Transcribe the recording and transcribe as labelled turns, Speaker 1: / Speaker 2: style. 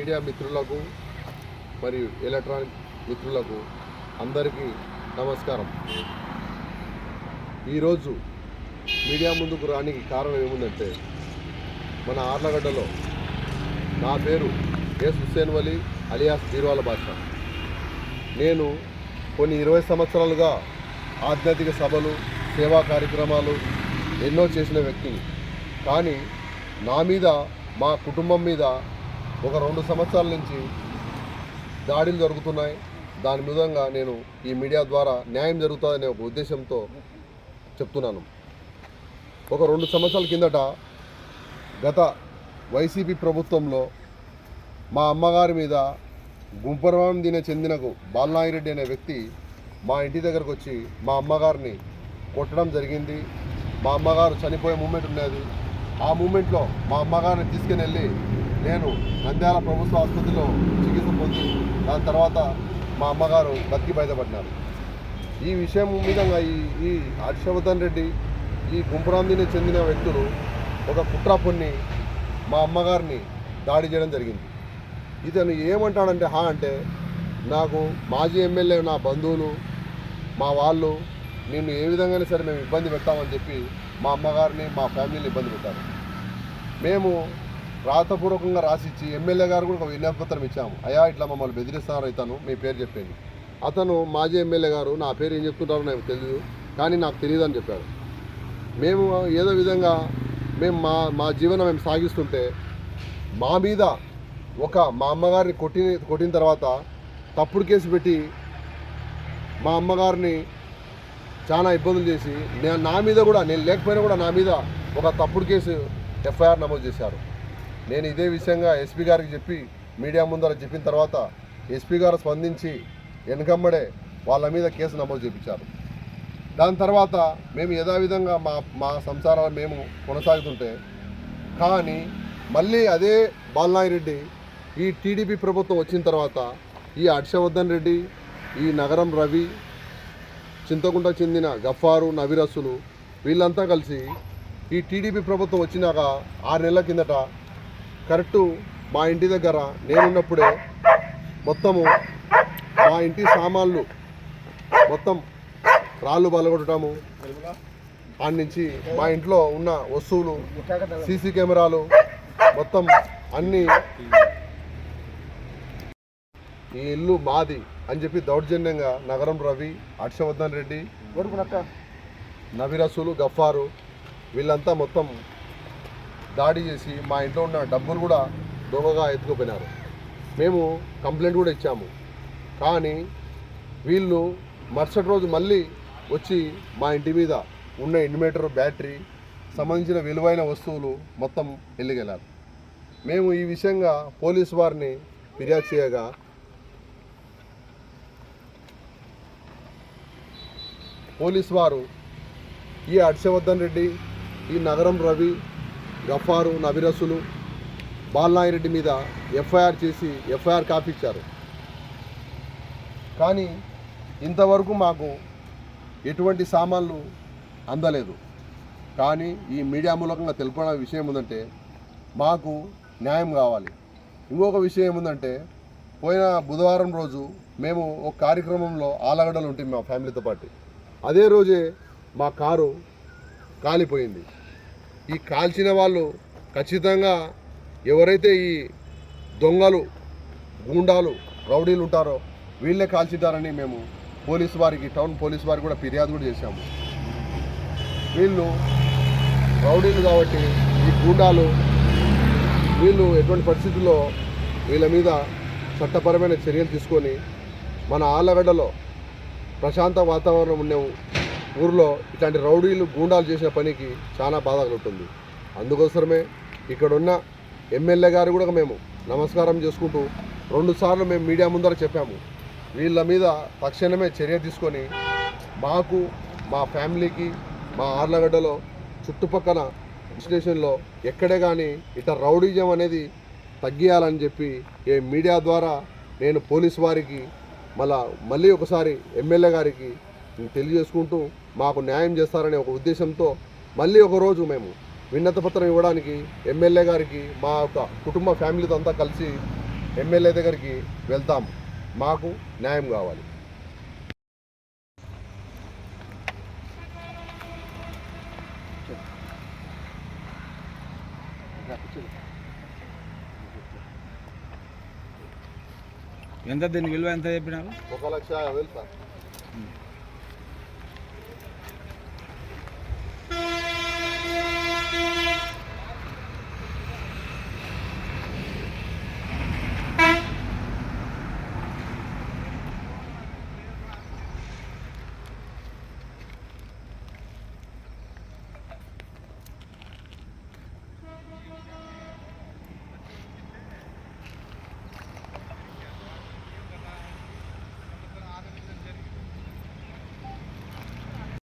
Speaker 1: Media మిత్రులకు మరియు electronic మిత్రులకు అందరికీ నమస్కారం. ఈరోజు మీడియా ముందుకు రానికి కారణం ఏముందంటే మన ఆర్లగడ్డలో నా పేరు ఎస్ హుస్సేన్ వలి అలియాస్ బీర్వాల భాష నేను కొన్ని ఇరవై సంవత్సరాలుగా ఆధ్యాత్మిక సభలు సేవా కార్యక్రమాలు ఎన్నో చేసిన వ్యక్తిని. కానీ నా మీద మా కుటుంబం మీద ఒక రెండు సంవత్సరాల నుంచి దాడులు జరుగుతున్నాయి. దాని విధంగా నేను ఈ మీడియా ద్వారా న్యాయం జరుగుతుందనే ఒక ఉద్దేశంతో చెప్తున్నాను. ఒక రెండు సంవత్సరాల కిందట గత వైసీపీ ప్రభుత్వంలో మా అమ్మగారి మీద గుంపరవాం దిన చెందిన బాలనాగిరెడ్డి అనే వ్యక్తి మా ఇంటి దగ్గరకు వచ్చి మా అమ్మగారిని కొట్టడం జరిగింది. మా అమ్మగారు చనిపోయే మూమెంట్ ఉన్నది. ఆ మూమెంట్లో మా అమ్మగారిని తీసుకుని వెళ్ళి నేను నంద్యాల ప్రభుత్వ ఆసుపత్రిలో చికిత్స పొంది దాని తర్వాత మా అమ్మగారు బతికి బయటపడినారు ఈ విషయం మీద ఈ ఈ హర్షవర్ధన్ రెడ్డి ఈ గుంపురాందిని చెందిన వ్యక్తులు ఒక కుట్ర పొన్ని మా అమ్మగారిని దాడి చేయడం జరిగింది. ఇతను ఏమంటాడంటే హా అంటే నాకు మాజీ ఎమ్మెల్యే నా బంధువులు మా వాళ్ళు నిన్ను ఏ విధంగానే సరే మేము ఇబ్బంది పెట్టామని చెప్పి మా అమ్మగారిని మా ఫ్యామిలీని ఇబ్బంది పెట్టారు. మేము రాతపూర్వకంగా రాసిచ్చి ఎమ్మెల్యే గారు కూడా ఒక విజ్ఞాపత్రం ఇచ్చాము. అయ్యా ఇట్లా మమ్మల్ని బెదిరిస్తున్నారు ఇతను మీ పేరు చెప్పేది. అతను మాజీ ఎమ్మెల్యే గారు నా పేరు ఏం చెప్తుంటారో నాకు తెలియదు కానీ నాకు తెలియదు అని చెప్పారు. మేము ఏదో విధంగా మేము మా మా జీవనం మేము సాగిస్తుంటే మా మీద ఒక మా అమ్మగారిని కొట్టి కొట్టిన తర్వాత తప్పుడు కేసు పెట్టి మా అమ్మగారిని చాలా ఇబ్బందులు చేసి నేను నా మీద కూడా నేను లేకపోయినా కూడా నా మీద ఒక తప్పుడు కేసు ఎఫ్ఐఆర్ నమోదు చేశారు. నేను ఇదే విషయంగా ఎస్పీ గారికి చెప్పి మీడియా ముందర చెప్పిన తర్వాత ఎస్పీ గారు స్పందించి వెనకమ్మడే వాళ్ళ మీద కేసు నమోదు చేయించారు దాని తర్వాత మేము యథావిధంగా మా మా సంసారాలు మేము కొనసాగుతుంటే కానీ మళ్ళీ అదే బాలనాయిరెడ్డి ఈ టీడీపీ ప్రభుత్వం వచ్చిన తర్వాత ఈ హర్షవర్ధన్ రెడ్డి ఈ నగరం రవి చింతకుంట చెందిన గఫారు నవిరసులు వీళ్ళంతా కలిసి ఈ టీడీపీ ప్రభుత్వం వచ్చినాక ఆరు నెలల కిందట కరెక్టు మా ఇంటి దగ్గర నేనున్నప్పుడే మొత్తము మా ఇంటి సామాన్లు మొత్తం రాళ్ళు బలగొట్టడము ఆడి నుంచి మా ఇంట్లో ఉన్న వస్తువులు సీసీ కెమెరాలు మొత్తం అన్నీ ఈ ఇల్లు మాది అని చెప్పి దౌర్జన్యంగా నగరం రవి హర్షవర్ధన్ రెడ్డి నవిరసులు గఫారు వీళ్ళంతా మొత్తం దాడి చేసి మా ఇంట్లో ఉన్న డబ్బులు కూడా దొంగగా ఎత్తుకుపోయినారు. మేము కంప్లైంట్ కూడా ఇచ్చాము. కానీ వీళ్ళు మరుసటి రోజు మళ్ళీ వచ్చి మా ఇంటి మీద ఉన్న ఇన్వర్టర్ బ్యాటరీ సంబంధించిన విలువైన వస్తువులు మొత్తం వెళ్ళికెళ్ళారు మేము ఈ విషయంగా పోలీసు వారిని ఫిర్యాదు చేయగా పోలీసు వారు ఈ హర్షవర్ధన్ రెడ్డి ఈ నగరం రవి గఫారు నవిరసులు బాలనాగిరెడ్డి మీద ఎఫ్ఐఆర్ చేసి ఎఫ్ఐఆర్ కాపీ ఇచ్చారు కానీ ఇంతవరకు మాకు ఎటువంటి సామాన్లు అందలేదు. కానీ ఈ మీడియా మూలకంగా తెలుపడం విషయం ఏంటంటే మాకు న్యాయం కావాలి. ఇంకొక విషయం ఏముందంటే పోయిన బుధవారం రోజు మేము ఒక కార్యక్రమంలో ఆలగడలు ఉంటుంది మా ఫ్యామిలీతో పాటు. అదే రోజే మా కారు కాలిపోయింది. ఈ కాల్చిన వాళ్ళు ఖచ్చితంగా ఎవరైతే ఈ దొంగలు గూండాలు రౌడీలు ఉంటారో వీళ్ళే కాల్చిటారని మేము పోలీసు వారికి టౌన్ పోలీసు వారికి కూడా ఫిర్యాదు కూడా చేశాము. వీళ్ళు రౌడీలు కాబట్టి ఈ గూండాలు వీళ్ళు ఎటువంటి పరిస్థితుల్లో వీళ్ళ మీద చట్టపరమైన చర్యలు తీసుకొని మన ఆళ్ళగడ్డలో ప్రశాంత వాతావరణం ఉండే ఊర్లో ఇట్లాంటి రౌడీలు గూండాలు చేసిన పనికి చాలా బాధ కలుగుతుంది అందుకోసమే ఇక్కడున్న ఎమ్మెల్యే గారు కూడా మేము నమస్కారం చేసుకుంటూ రెండుసార్లు మేము మీడియా ముందర చెప్పాము. వీళ్ళ మీద తక్షణమే చర్య తీసుకొని మాకు మా ఫ్యామిలీకి మా ఆర్లగడ్డలో చుట్టుపక్కల స్టేషన్లో ఎక్కడే కానీ ఇట రౌడీజం అనేది తగ్గియాలని చెప్పి ఏ మీడియా ద్వారా నేను పోలీస్ వారికి మళ్ళా మళ్ళీ ఒకసారి ఎమ్మెల్యే గారికి తెలియజేసుకుంటూ మాకు న్యాయం చేస్తారనే ఒక ఉద్దేశంతో మళ్ళీ ఒకరోజు మేము విన్నత పత్రం ఇవ్వడానికి ఎమ్మెల్యే గారికి మా యొక్క కుటుంబ ఫ్యామిలీతో అంతా కలిసి ఎమ్మెల్యే దగ్గరికి వెళ్తాం. మాకు న్యాయం కావాలి.
Speaker 2: ఎంత దీని విలువ ఎంత చెప్పినారు?
Speaker 1: ఒక లక్ష యాభై వేలు సార్. Thank you.